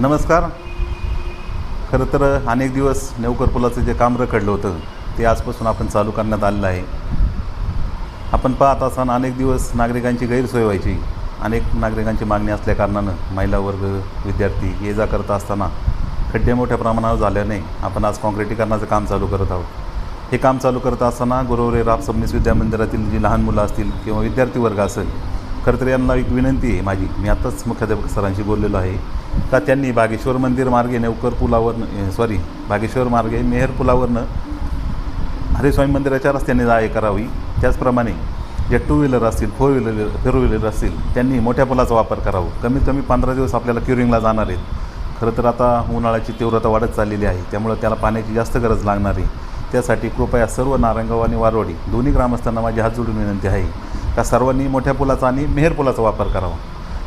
नमस्कार. खरं तर अनेक दिवस नेवकर पुलाचं जे काम रखडलं होतं ते आजपासून आपण चालू करण्यात आलेलं आहे. आपण पाहत असताना अनेक दिवस नागरिकांची गैरसोय व्हायची. अनेक नागरिकांची मागणी असल्याकारणानं महिला वर्ग विद्यार्थी ये जा करत असताना खड्डे मोठ्या प्रमाणावर झाल्याने आपण आज काँक्रिटीकरणाचं काम चालू करत आहोत. हे काम चालू करत असताना गुरुवरे राप सबनीस विद्या मंदिरातील जी लहान मुलं असतील किंवा विद्यार्थी वर्ग असेल खरं तर यांना एक विनंती आहे माझी. मी आत्ताच मुख्याध्यापक सरांशी बोललेलो आहे का त्यांनी बागेश्वर मंदिर मार्गे नेवकर पुलावरनं सॉरी बागेश्वर मार्गे मेहर पुलावरनं हरिस्वामी मंदिराच्या रस्त्याने जा करावी. त्याचप्रमाणे जे टू व्हीलर असतील फोर व्हीलर फोर व्हीलर असतील त्यांनी मोठ्या पुलाचा वापर करावा. कमीत कमी पंधरा दिवस आपल्याला क्युरिंगला जाणार आहेत. खरं तर आता उन्हाळ्याची तीव्रता वाढत चाललेली आहे. त्यामुळं त्याला पाण्याची जास्त गरज लागणार आहे. त्यासाठी कृपया सर्व नारंगाव आणि वारवाडी दोन्ही ग्रामस्थांना माझी हात जोडून विनंती आहे. का सर्वांनी मोठ्या पुलाचा आणि मेहर पुलाचा वापर करावा.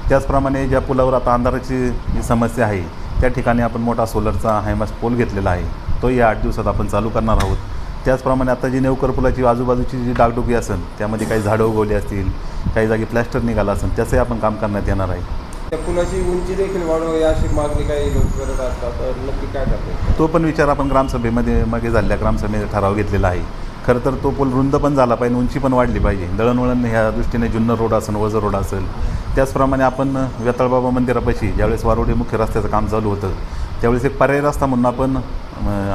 त्याचप्रमाणे ज्या पुलावर आता अंधाराची जी समस्या आहे त्या ठिकाणी आपण मोठा सोलरचा हायमास पोल घेतलेला आहे. तो या आठ दिवसात आपण चालू करणार आहोत. त्याचप्रमाणे आता जी नेवकर पुलाची आजूबाजूची जी डागडुगी असेल त्यामध्ये काही झाडं उगवली असतील काही जागी प्लॅस्टर निघाला असेल त्याचंही आपण काम करण्यात येणार आहे. त्या पुलाची उंची देखील वाढवावी अशी मागणी काही लोक करत असतात तर नक्की काय करतात? तो पण विचार आपण ग्रामसभेमध्ये मागे झालेल्या ग्रामसभेमध्ये ठराव घेतलेला आहे. खरं तर तो पूल रुंद पण झाला पाहिजे उंची पण वाढली पाहिजे. दळणवळण ह्या दृष्टीने जुन्नर रोड असेल वजर रोड असेल. त्याचप्रमाणे आपण वेताळबाबा मंदिरापाशी ज्यावेळेस वारोडी मुख्य रस्त्याचं काम चालू होतं त्यावेळेस एक पर्याय रस्ता म्हणून आपण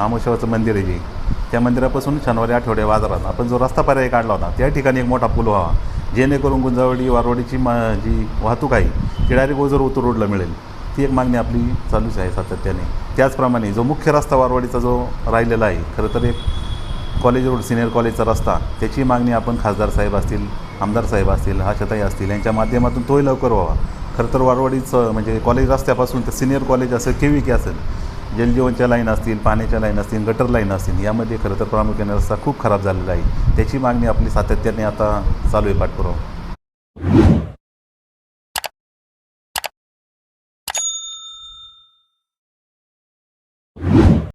आमोशेवाचं मंदिर आहे जे. त्या मंदिरापासून शनिवारी आठवड्या बाजारात आपण जो रस्ता पर्याय काढला होता त्या ठिकाणी एक मोठा पूल व्हावा. जेणेकरून गुंजावडी वारवाडीची मा जी वाहतूक आहे ती डायरेक्ट ओझर उतर रोडला मिळेल. ती एक मागणी आपली चालूच आहे सातत्याने. त्याचप्रमाणे जो मुख्य रस्ता वारवाडीचा जो राहिलेला आहे खरं तर एक कॉलेज रोड सिनियर कॉलेजचा रस्ता त्याची मागणी आपण खासदार साहेब असतील आमदार साहेब असतील आशाताई असतील यांच्या माध्यमातून तोही लवकर व्हावा. खरं तर वारवाडीचं म्हणजे कॉलेज रस्त्यापासून तर सिनियर कॉलेज असेल के व्ही के असेल जलजीवनच्या लाईन असतील पाण्याच्या लाईन असतील गटर लाईन असतील यामध्ये खरं तर प्रामुख्याने रस्ता खूप खराब झालेला आहे. त्याची मागणी आपली सातत्याने आता चालू आहे पाठपुरावा.